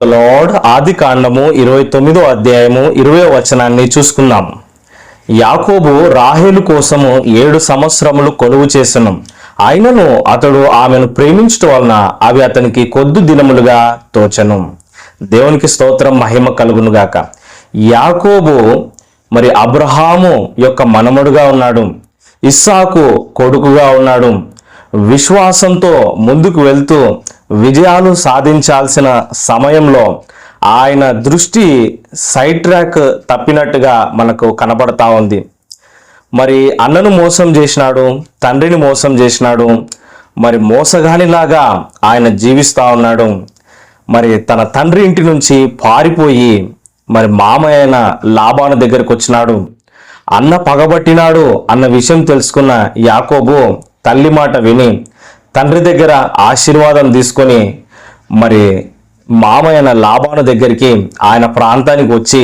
Lord ఆది కాండము ఇరవై తొమ్మిదో అధ్యాయము ఇరవై వచనాన్ని చూసుకుందాం. యాకోబు రాహేలు కోసము ఏడు సంవత్సరములు కొలువు చేసను. అయినను అతడు ఆమెను ప్రేమించటం వలన అవి అతనికి కొద్ది దినములుగా తోచను. దేవునికి స్తోత్రం మహిమ కలుగునుగాక యాకోబు మరి అబ్రహాము యొక్క మనమడుగా ఉన్నాడు. ఇస్సాకు కొడుకుగా ఉన్నాడు. విశ్వాసంతో ముందుకు వెళ్తూ విజయాలు సాధించాల్సిన సమయంలో ఆయన దృష్టి సైడ్ ట్రాక్ తప్పినట్టుగా మనకు కనబడతా ఉంది. మరి అన్నను మోసం చేసినాడు తండ్రిని మోసం చేసినాడు మరి మోసగానిలాగా ఆయన జీవిస్తూ ఉన్నాడు. మరి తన తండ్రి ఇంటి నుంచి పారిపోయి మరి మామయ్యన లాభాన దగ్గరకు వచ్చినాడు. అన్న పగబట్టినాడు అన్న విషయం తెలుసుకున్న యాకోబు తల్లి మాట విని తండ్రి దగ్గర ఆశీర్వాదం తీసుకొని మరి మామయ్యన లాభాను దగ్గరికి ఆయన ప్రాంతానికి వచ్చి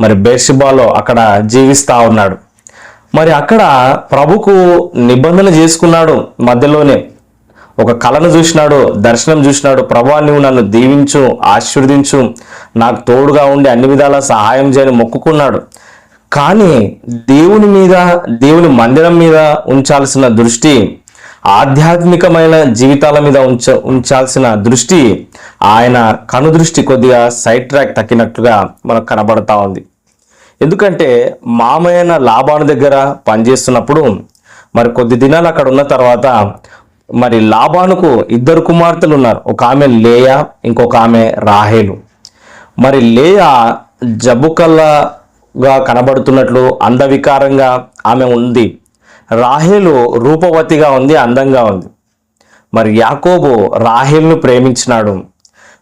మరి బేర్షిబాలో అక్కడ జీవిస్తూ ఉన్నాడు. మరి అక్కడ ప్రభుకు నిబంధన చేసుకున్నాడు. మధ్యలోనే ఒక కళను చూసినాడు దర్శనం చూసినాడు. ప్రభా నువ్వు నన్ను దీవించు ఆశీర్వదించు నాకు తోడుగా ఉండి అన్ని విధాలా సహాయం చేయని మొక్కుకున్నాడు. కానీ దేవుని మీద దేవుని మందిరం మీద ఉంచాల్సిన దృష్టి ఆధ్యాత్మికమైన జీవితాల మీద ఉంచ ఉంచాల్సిన దృష్టి ఆయన కనుదృష్టి కొద్దిగా సైడ్ ట్రాక్ తక్కినట్లుగా మనకు కనబడతా ఉంది. ఎందుకంటే మామయ్యన లాభాను దగ్గర పనిచేస్తున్నప్పుడు మరి కొద్ది దినాలు అక్కడ ఉన్న తర్వాత మరి లాభానుకు ఇద్దరు కుమార్తెలు ఉన్నారు ఒక ఆమె లేయా ఇంకొక ఆమె రాహేలు. మరి లేయా జబ్బుకల్లగా కనబడుతున్నట్లు అందవికారంగా ఆమె ఉంది. రాహేలు రూపవతిగా ఉంది అందంగా ఉంది. మరి యాకోబు రాహేల్ను ప్రేమించినాడు.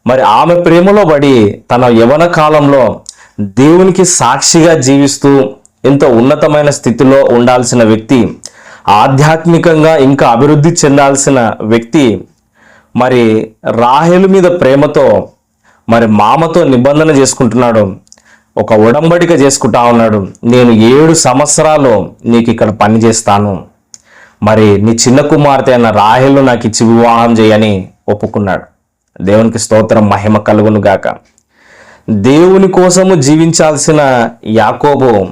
మరి ఆమె ప్రేమలో పడి తన యవన కాలంలో దేవునికి సాక్షిగా జీవిస్తూ ఎంతో ఉన్నతమైన స్థితిలో ఉండాల్సిన వ్యక్తి ఆధ్యాత్మికంగా ఇంకా అభివృద్ధి చెందాల్సిన వ్యక్తి మరి రాహేలు మీద ప్రేమతో మరి మామతో నిబంధన చేసుకుంటున్నాడు. ఒక ఉడంబడిక చేసుకుంటా ఉన్నాడు. నేను ఏడు సంవత్సరాలు నీకు ఇక్కడ పని చేస్తాను. మరి నీ చిన్న కుమార్తె అయిన రాహేలు నాకు ఇచ్చి వివాహం చేయని ఒప్పుకున్నాడు. దేవునికి స్తోత్రం మహిమ కలుగును గాక. దేవుని కోసము జీవించాల్సిన యాకోబు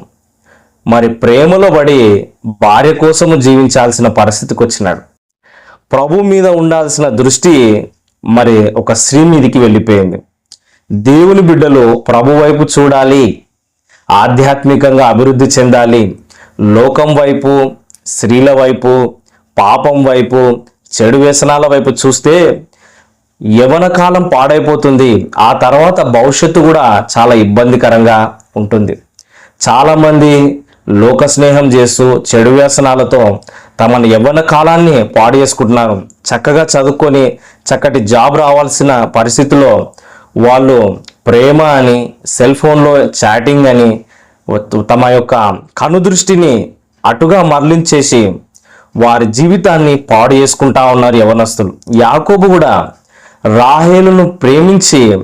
మరి ప్రేమలో పడి భార్య కోసము జీవించాల్సిన పరిస్థితికి వచ్చినాడు. ప్రభు మీద ఉండాల్సిన దృష్టి మరి ఒక స్త్రీ మీదికి వెళ్ళిపోయింది. దేవుని బిడ్డలు ప్రభు వైపు చూడాలి ఆధ్యాత్మికంగా అభివృద్ధి చెందాలి. లోకం వైపు స్త్రీల వైపు పాపం వైపు చెడు వ్యసనాల వైపు చూస్తే యవన కాలం పాడైపోతుంది. ఆ తర్వాత భవిష్యత్తు కూడా చాలా ఇబ్బందికరంగా ఉంటుంది. చాలామంది లోక స్నేహం చేస్తూ చెడు వ్యసనాలతో తమను యవ్వన కాలాన్ని పాడు చేసుకుంటున్నారు. చక్కగా చదువుకొని చక్కటి జాబ్ రావాల్సిన పరిస్థితిలో వాళ్ళు ప్రేమ అని సెల్ ఫోన్లో చాటింగ్ అని తమ యొక్క కనుదృష్టిని అటుగా మరలించేసి వారి జీవితాన్ని పాడు చేసుకుంటా ఉన్నారు యవనస్తులు. యాకోబు కూడా రాహేలును ప్రేమించి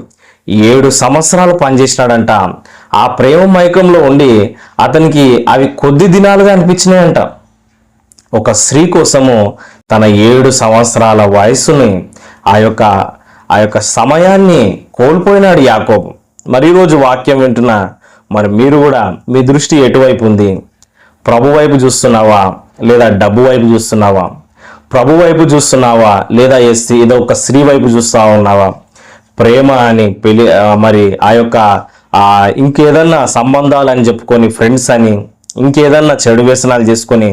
ఏడు సంవత్సరాలు పనిచేసినాడంట. ఆ ప్రేమ మైకంలో ఉండి అతనికి అవి కొద్ది దినాలుగా అనిపించినాయంట. ఒక స్త్రీ కోసము తన ఏడు సంవత్సరాల వయసుని ఆ యొక్క ఆ యొక్క సమయాన్ని కోల్పోయినాడు యాకోబు. మరి రోజు వాక్యం వింటున్న మరి మీరు కూడా మీ దృష్టి ఎటువైపు ఉంది? ప్రభు వైపు చూస్తున్నావా లేదా డబ్బు వైపు చూస్తున్నావా? ప్రభు వైపు చూస్తున్నావా లేదా ఏ ఏదో ఒక స్త్రీ వైపు చూస్తా ఉన్నావా? ప్రేమ అని పెళ్ళి మరి ఆ యొక్క ఇంకేదన్నా సంబంధాలు అని చెప్పుకొని ఫ్రెండ్స్ అని ఇంకేదన్నా చెడు వ్యసనాలు చేసుకొని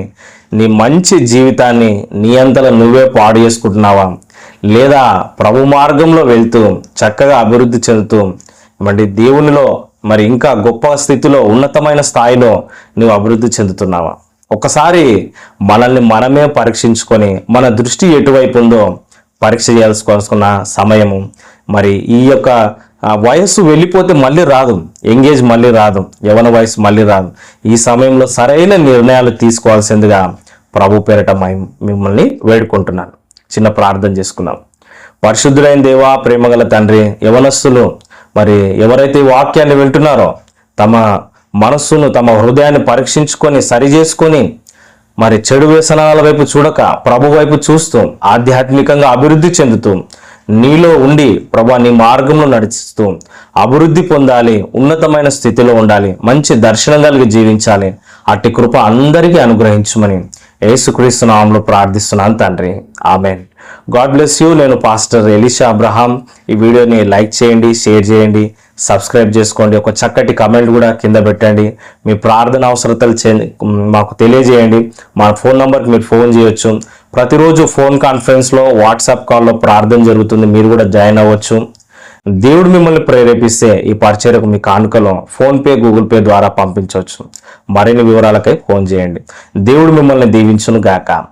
నీ మంచి జీవితాన్ని నీ అంతలో నువ్వే పాడు చేసుకుంటున్నావా? లేదా ప్రభు మార్గంలో వెళ్తూ చక్కగా అభివృద్ధి చెందుతూ మరి దేవునిలో మరి ఇంకా గొప్ప స్థితిలో ఉన్నతమైన స్థాయిలో నువ్వు అభివృద్ధి చెందుతున్నావా? ఒకసారి మనల్ని మనమే పరీక్షించుకొని మన దృష్టి ఎటువైపు ఉందో పరీక్ష చేసుకోవాల్సిన సమయము. మరి ఈ యొక్క వయస్సు వెళ్ళిపోతే మళ్ళీ రాదు. ఎంగేజ్ మళ్ళీ రాదు. యవన వయసు మళ్ళీ రాదు. ఈ సమయంలో సరైన నిర్ణయాలు తీసుకోవాల్సిందిగా ప్రభు పేరట మిమ్మల్ని వేడుకుంటున్నాను. చిన్న ప్రార్థన చేసుకున్నాం. పరిశుద్ధులైన దేవా ప్రేమగల తండ్రి యవనస్తులు మరి ఎవరైతే వాక్యాన్ని వింటున్నారో తమ మనస్సును తమ హృదయాన్ని పరీక్షించుకొని సరి చేసుకొని మరి చెడు వ్యసనాల వైపు చూడక ప్రభు వైపు చూస్తూ ఆధ్యాత్మికంగా అభివృద్ధి చెందుతూ నీలో ఉండి ప్రభా నీ మార్గంలో నడిచిస్తూ అభివృద్ధి పొందాలి ఉన్నతమైన స్థితిలో ఉండాలి మంచి దర్శనం కలిగి జీవించాలి. అట్టి కృప అందరికీ అనుగ్రహించమని యేసుక్రీస్తు నామంలో ప్రార్థిస్తున్నాను తండ్రి. ఆమెన్. God bless you. నేను పాస్టర్ ఎలిషా అబ్రహాం. ఈ వీడియోని లైక్ చేయండి షేర్ చేయండి సబ్స్క్రైబ్ చేసుకోండి. ఒక చక్కటి కమెంట్ కూడా కింద పెట్టండి. మీ ప్రార్థన అవసరతలు మాకు తెలియజేయండి. మా ఫోన్ నంబర్కి మీరు ఫోన్ చేయొచ్చు. ప్రతిరోజు ఫోన్ కాన్ఫరెన్స్లో వాట్సాప్ కాల్లో ప్రార్థన జరుగుతుంది. మీరు కూడా జాయిన్ అవ్వచ్చు. దేవుడు మిమ్మల్ని ప్రేరేపిస్తే ఈ పరిచర్యకు మీ కానుకలో ఫోన్పే గూగుల్ పే ద్వారా పంపించవచ్చు. మరిన్ని వివరాలకై ఫోన్ చేయండి. దేవుడు మిమ్మల్ని దీవించును గాక